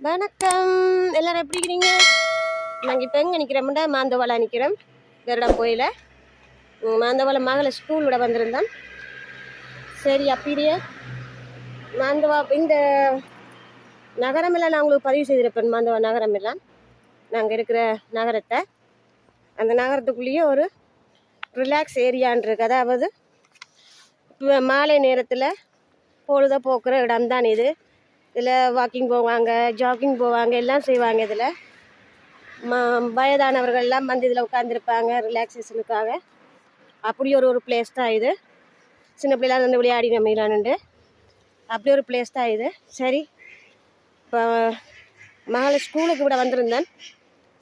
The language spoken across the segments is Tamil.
வணக்கம். எல்லாரும் எப்படி இருக்கிறீங்க? நாங்கள் இப்போ எங்கே நிற்கிறோம்டா மாந்தவாளா நிற்கிறோம் கருடம் கோயில ம், மாந்தவாளை மகளை ஸ்கூல் விட வந்திருந்தோம் சரி அப்படியே மாந்தவா இந்த நகரமெல்லாம் நான் உங்களுக்கு பதிவு செய்திருப்பேன். மாந்தவா நகரம் எல்லாம். நாங்கள் இருக்கிற நகரத்தை. அந்த நகரத்துக்குள்ளேயே ஒரு ரிலாக்ஸ் ஏரியான்றிருக்கு அதாவது மாலை நேரத்தில் பொழுத போக்குற இடம் தான் இது. இதில் வாக்கிங் போவாங்க ஜாக்கிங் போவாங்க எல்லாம் செய்வாங்க இதில். ம வயதானவர்கள்லாம் வந்து இதில் உட்காந்துருப்பாங்க ரிலாக்ஸேஷனுக்காக அப்படி ஒரு ஒரு பிளேஸ் தான் இது. சின்ன பிள்ளைலாம் வந்து விளையாடி நம்மளானுண்டு அப்படி ஒரு பிளேஸ் தான் இது. சரி. இப்போ மகளை ஸ்கூலுக்கு விட வந்திருந்தேன்.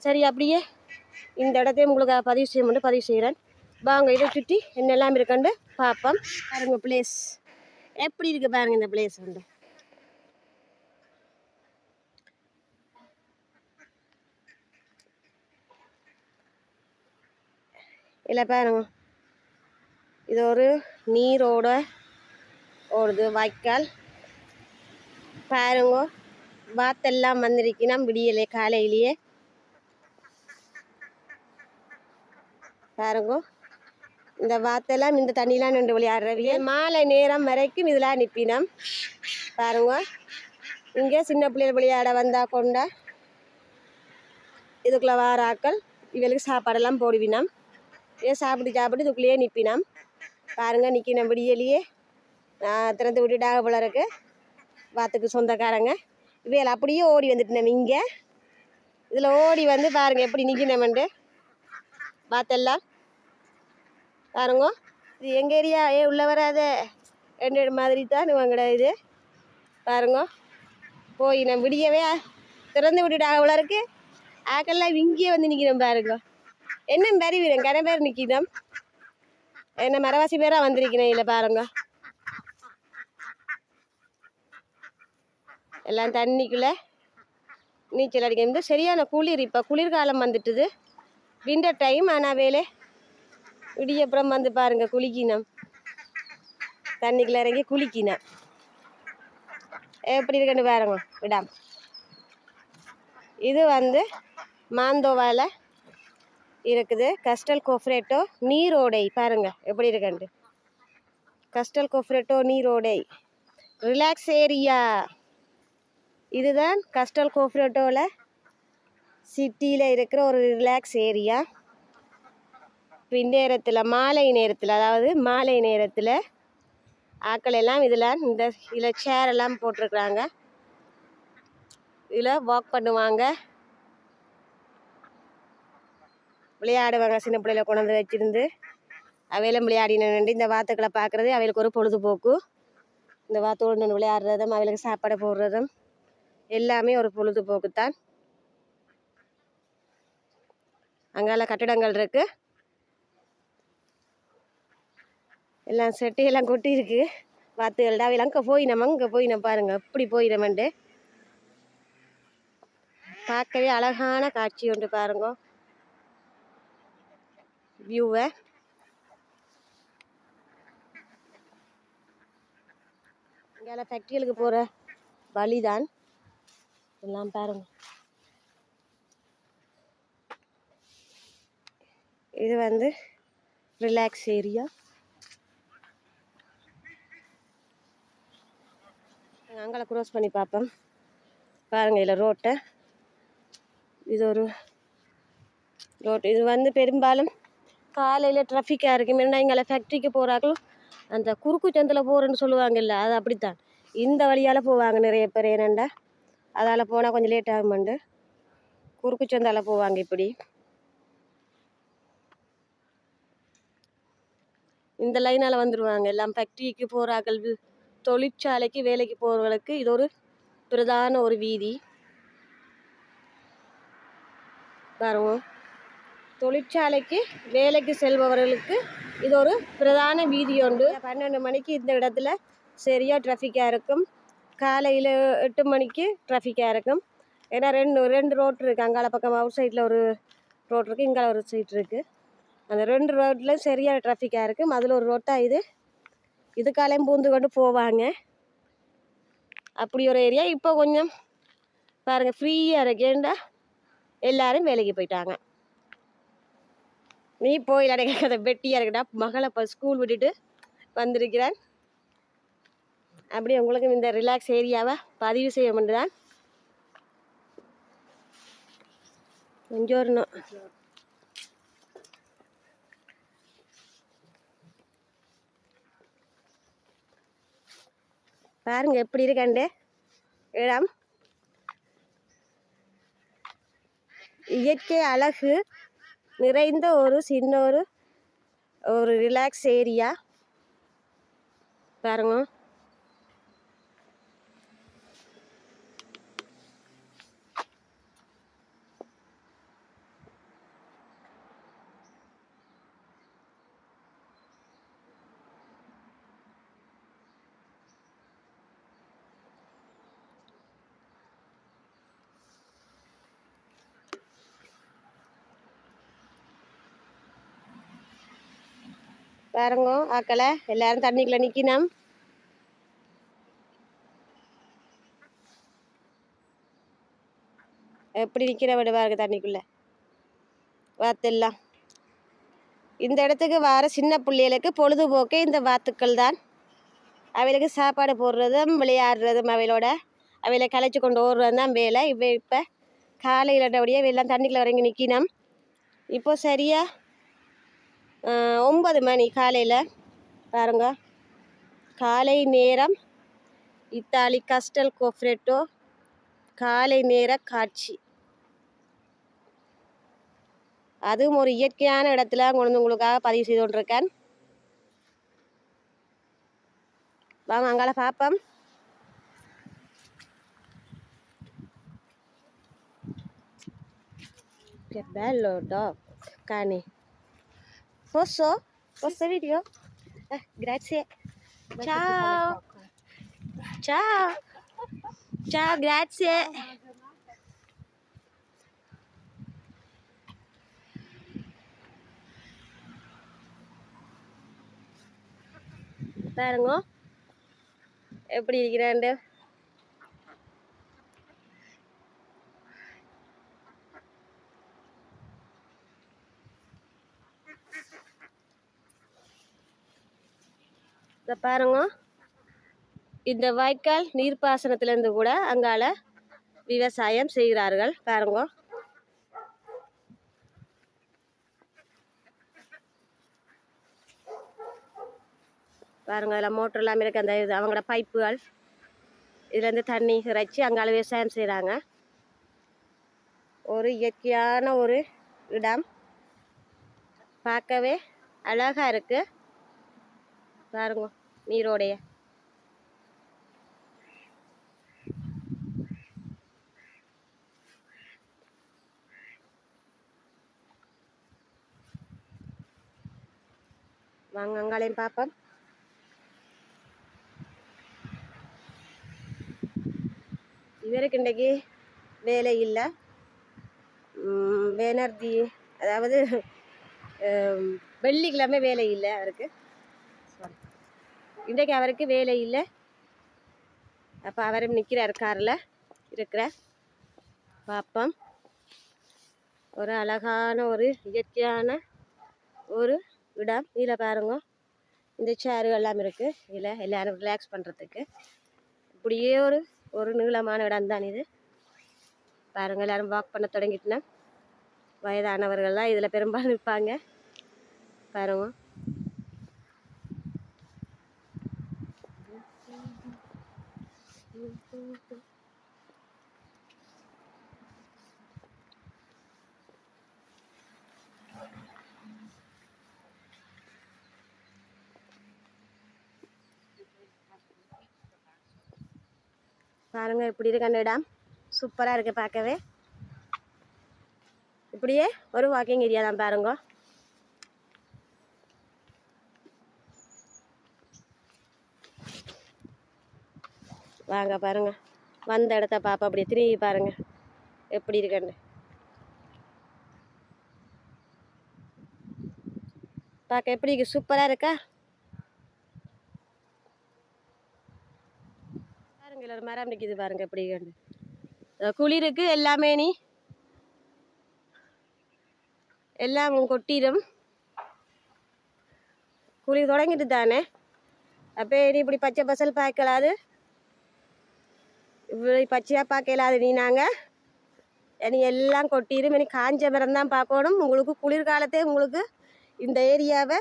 சரி அப்படியே இந்த இடத்தையும் உங்களுக்கு பதிவு செய்ய மட்டும் பதிவு செய்கிறேன். வாங்க இதை சுற்றி என்னெல்லாம் இருக்குன்னு பார்ப்போம். பாருங்கள் பிளேஸ் எப்படி இருக்குது பாருங்கள் இந்த பிளேஸ் வந்து. இல்லை பாருங்க. இது ஒரு நீரோட ஓடுது வாய்க்கால். பாருங்க வாத்தெல்லாம் வந்திருக்கணும் விடியலே காலையிலேயே. பாருங்க இந்த வாத்தெல்லாம் இந்த தண்ணிலாம் நின்று விளையாடுறவிய. மாலை நேரம் வரைக்கும் இதெல்லாம் நிற்பினோம் பாருங்க இங்கே சின்ன பிள்ளைகள் விளையாட வந்தா கொண்டா. இதுக்குள்ளே வாராக்கள் இவளுக்கு சாப்பாடெல்லாம் போடுவினோம். ஏ சாப்பிட்டு சாப்பிட்டு இதுக்குள்ளேயே நிற்பினோம் பாருங்க நிற்கினேன் விடியலையே. நான் திறந்து விட்டுட்டாக போல இருக்கு. வாத்துக்கு சொந்தக்காரங்க. இவையில் அப்படியே ஓடி வந்துட்டு இங்கே. இதில் ஓடி வந்து பாருங்கள் எப்படி நிற்கினமெண்டு வாத்தெல்லாம். பாருங்க இது எங்கள் ஏரியா? ஏ உள்ளே வராத. ரெண்டு மாதிரி தான் இவங்கட இது. பாருங்க போய் நான் விடியவே திறந்து விட்டுட்டாக அவ்வளோ இருக்கு. ஆக்கெல்லாம் இங்கேயே வந்து நிற்கிறேன் பாருங்க. என்ன பெரிய வீரன்? கன பேர் நிக்கிதம். என்ன மரவாசி பேராக வந்திருக்கிறேன் இல்லை பாருங்க. எல்லாம் தண்ணிக்குள்ளே நீச்சல் அடிக்கிறது சரியான குளிர் இப்போ குளிர்காலம் வந்துட்டுது. விண்டர் டைம் ஆனால் வேலை விடியப்புறம் வந்து பாருங்க குளிக்கினோம். தண்ணிக்குள்ள இறங்கி குளிக்கினேன் எப்படி இருக்குன்னு பாருங்க. விடாம. இது வந்து மாந்தோவால இருக்குது. கஸ்டல் கோஃப்ரேட்டோ நீரோடை பாருங்கள் எப்படி இருக்குன்ட்டு கஸ்டல் கோஃப்ரேட்டோ நீரோடை. ரிலாக்ஸ் ஏரியா இதுதான் கஸ்டல் கோஃப்ரேட்டோவில் சிட்டியில் இருக்கிற ஒரு ரிலாக்ஸ் ஏரியா பின்னேரத்தில் மாலை நேரத்தில் அதாவது மாலை நேரத்தில் ஆக்கள் எல்லாம் இதில் இந்த இதில் சேர் எல்லாம் போட்டிருக்குறாங்க. இதில் வாக் பண்ணுவாங்க. விளையாடுவாங்க சின்ன பிள்ளையில கொண்டு வந்து வச்சிருந்து அவையிலும் விளையாடினு இந்த வாத்துக்களை பார்க்குறது அவைகளுக்கு ஒரு பொழுதுபோக்கு. இந்த வாத்தோடு நின்று விளையாடுறதும் அவைகளுக்கு சாப்பாடு போடுறதும் எல்லாமே ஒரு பொழுதுபோக்கு தான் அங்கால கட்டடங்கள் இருக்கு. எல்லாம் செட்டையெல்லாம் கொட்டி இருக்கு. வாத்துகள்டா அவையில் அங்கே போயினம் அங்கே போய் பாருங்க. எப்படி போய் பார்க்கவே அழகான காட்சி ஒன்று பாருங்க. வியூவை இங்கே ஃபேக்ட்ரிகளுக்கு போகிற வழிதான். எல்லாம் பாருங்க. இது வந்து ரிலாக்ஸ் ஏரியா அங்கே க்ரோஸ் பண்ணி பார்ப்போம். பாருங்கள் இதில் ரோட்டை இது ஒரு ரோட் இது வந்து பெரும்பாலும் காலையில் ட்ராஃபிக்காக இருக்கும். ஏன்னா இங்கே ஃபேக்ட்ரிக்கு போகிறாக்களும் அந்த குறுக்கு சந்தில் போகிறேன்னு சொல்லுவாங்கல்ல அது அப்படித்தான். இந்த வழியால் போவாங்க நிறைய பேர். ஏனண்டா அதால் போனால் கொஞ்சம் லேட் ஆகுமாண்டு குறுக்கு சந்தால் போவாங்க இப்படி. இந்த லைனால் வந்துடுவாங்க எல்லாம் ஃபேக்ட்ரிக்கு போகிறார்கள் தொழிற்சாலைக்கு வேலைக்கு போகிறவங்களுக்கு இது ஒரு பிரதான ஒரு வீதி. பாருங்க. தொழிற்சாலைக்கு வேலைக்கு செல்பவர்களுக்கு இது ஒரு பிரதான வீதி உண்டு பன்னெண்டு மணிக்கு இந்த இடத்துல சரியாக ட்ராஃபிக்காக இருக்கும். காலையில் எட்டு மணிக்கு ட்ராஃபிக்காக இருக்கும். ஏன்னா ரெண்டு ரெண்டு ரோட் இருக்குது அங்கால பக்கம் அவுட் சைடில் ஒரு ரோட் இருக்குது இங்கால ஒரு சைட் இருக்குது அந்த ரெண்டு ரோட்டில் சரியாக ட்ராஃபிக்காக இருக்கும். அதில் ஒரு ரோட்டாக இது. இதுக்காலையும் பூந்து கொண்டு போவாங்க. அப்படி ஒரு ஏரியா இப்போ கொஞ்சம் பாருங்கள் ஃப்ரீயாக இருக்கேண்டா எல்லோரும் வேலைக்கு போயிட்டாங்க. நீ போய் நடக்காத வெட்டியாக இருக்கடா. மகளை இப்போ ஸ்கூல் விட்டுட்டு வந்திருக்கிறேன் அப்படியே உங்களுக்கும் இந்த ரிலாக்ஸ் ஏரியாவை பதிவு செய்ய வேண்டுதான் கொஞ்சம் வரணும் பாருங்க எப்படி இருக்காண்டு? இடம்? இயற்கை அழகு நிறைந்த ஒரு சின்ன ஒரு ஒரு ரிலாக்ஸ் ஏரியா பாருங்கள் பாருங்க ஆக்களை எல்லாரும் தண்ணிக்குள்ள நிக்கணும். எப்படி நிக்கிற விட பாருங்க தண்ணிக்குள்ள. வாத்தெல்லாம். இந்த இடத்துக்கு வர சின்ன பிள்ளைகளுக்கு பொழுதுபோக்கே இந்த வாத்துக்கள் தான். அவைகளுக்கு சாப்பாடு போடுறதும் விளையாடுறதும் அவையோட அவைகளை கலைச்சி கொண்டு ஓடுறது தான் வேலை. இப்போ இப்போ காலையிலட்டபடியே எல்லாம் தண்ணிக்குள்ள இறங்கி நிற்கினோம் இப்போ சரியா ஒன்பது மணி காலையில் பாருங்க. காலை நேரம் இத்தாலி கஸ்டல் கோஃப்ரெட்டோ காலை நேர காட்சி. அதுவும் ஒரு இயற்கையான இடத்துல கொண்டு வந்து உங்களுக்காக பதிவு செய்து கொண்டிருக்கேன் வாங்க அங்கால பார்ப்போம் Che bello, dog, cane. Posso? Posso video? Eh, grazie. Ciao. Ciao. Ciao, grazie. பாருங்க எப்படி இருக்கிறாண்டு இதை பாருங்க. இந்த வாய்க்கால் நீர்ப்பாசனத்திலேருந்து கூட அங்கால விவசாயம் செய்கிறார்கள். பாருங்க. பாருங்க அதில் மோட்டர் எல்லாம் இருக்கு. அந்த இது அவங்களோட பைப்புகள். இதுலேருந்து தண்ணி இறைச்சி அங்கால விவசாயம் செய்கிறாங்க ஒரு இயற்கையான ஒரு இடம். பார்க்கவே அழகாக இருக்குது பாருங்க. நீரோடைய. வாங்க அங்காலையும் பார்ப்போம். இவருக்கு இன்றைக்கு வேலை இல்லை. வேனர்தி அதாவது வெள்ளிக்கிழமை வேலை இல்லை அவருக்கு. இன்றைக்கு அவருக்கு வேலை இல்லை. அப்போ அவரும் நிற்கிறார் காரில் இருக்கிற பாப்பம். ஒரு அழகான ஒரு இயற்கையான ஒரு இடம். இதில் பாருங்க இந்த சேரு எல்லாம் இருக்குது இதில் எல்லோரும் ரிலாக்ஸ் பண்ணுறதுக்கு இப்படியே ஒரு ஒரு நீளமான இடம் தான் இது. பாருங்க எல்லோரும் வாக் பண்ண தொடங்கிட்டுனா வயதானவர்கள்லாம் இதில் பெரும்பாலும் இருப்பாங்க. பாருங்க. பாருங்க இப்படி இருக்கு அந்த இடம். சூப்பராக இருக்குது பார்க்கவே. இப்படியே ஒரு வாக்கிங் ஏரியா தான் பாருங்க. வாங்க பாருங்க. வந்த இடத்த பாப்பா அப்படியே திரும்பி பாருங்க. எப்படி இருக்கன்னு. பார்க்க எப்படி இருக்கு? சூப்பராக இருக்கா? பாருங்க இதுல ஒரு மரம் நிற்கிது பாருங்க எப்படி இருக்குன்னு. குளிருக்கு எல்லாமே நீ எல்லாம் கொட்டிடும். குளிர் தொடங்கிட்டு தானே. அப்போ நீ இப்படி பச்சை பசல் பார்க்கலாது இவ்வளோ பச்சையாக பார்க்கலாது நீ நாங்கள் இனி எல்லாம் கொட்டிடும் இனி காஞ்ச மரம் தான் பார்க்கணும். உங்களுக்கு குளிர்காலத்தே உங்களுக்கு இந்த ஏரியாவை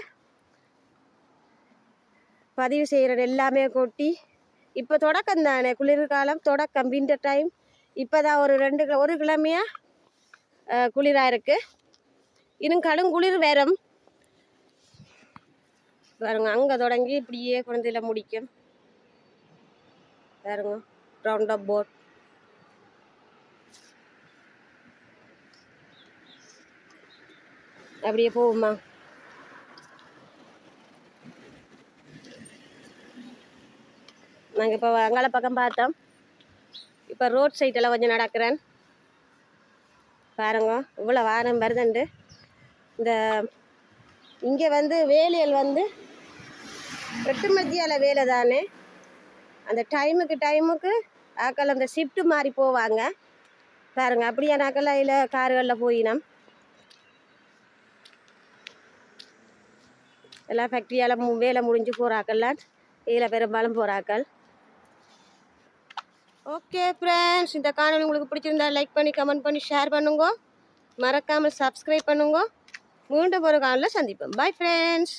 பதிவு செய்கிற எல்லாமே கொட்டி. இப்போ தொடக்கம் தானே குளிர்காலம் தொடக்கம் வின்டர் டைம் இப்போ தான் ஒரு ரெண்டு ஒரு கிழமையாக குளிராக இருக்குது இன்னும் கடும் குளிர் வரும். பாருங்க அங்கே தொடங்கி இப்படியே குழந்தையில முடிக்கும். பாருங்க. Round up board. அப்படியே போகுமா நாங்கள் இப்போ அங்கால பக்கம் பார்த்தோம். இப்போ ரோட் சைட்டெல்லாம் கொஞ்சம் நடக்கிறேன். பாருங்க இவ்வளோ வாரம் வருதுண்டு. இந்த இங்கே வந்து வேலைகள் வந்து வெட்டு மத்தியால வேலை தானே அந்த டைமுக்கு டைமுக்கு ஆக்கள் அந்த ஷிஃப்ட்டு மாறி போவாங்க. பாருங்க அப்படியே நாக்கள் அதில் கார்களில் போயினோம் எல்லாம் ஃபேக்ட்ரியால் வேலை முடிஞ்சு போகிறாக்கள்லாம் இதில் பெரும்பாலும் போகிறாக்கள் ஓகே ஃப்ரெண்ட்ஸ் இந்த காணொலி உங்களுக்கு பிடிச்சிருந்தா லைக் பண்ணி கமெண்ட் பண்ணி ஷேர் பண்ணுங்க. மறக்காமல் சப்ஸ்கிரைப் பண்ணுங்க. மீண்டும் ஒரு காணொலியில் சந்திப்போம். Bye friends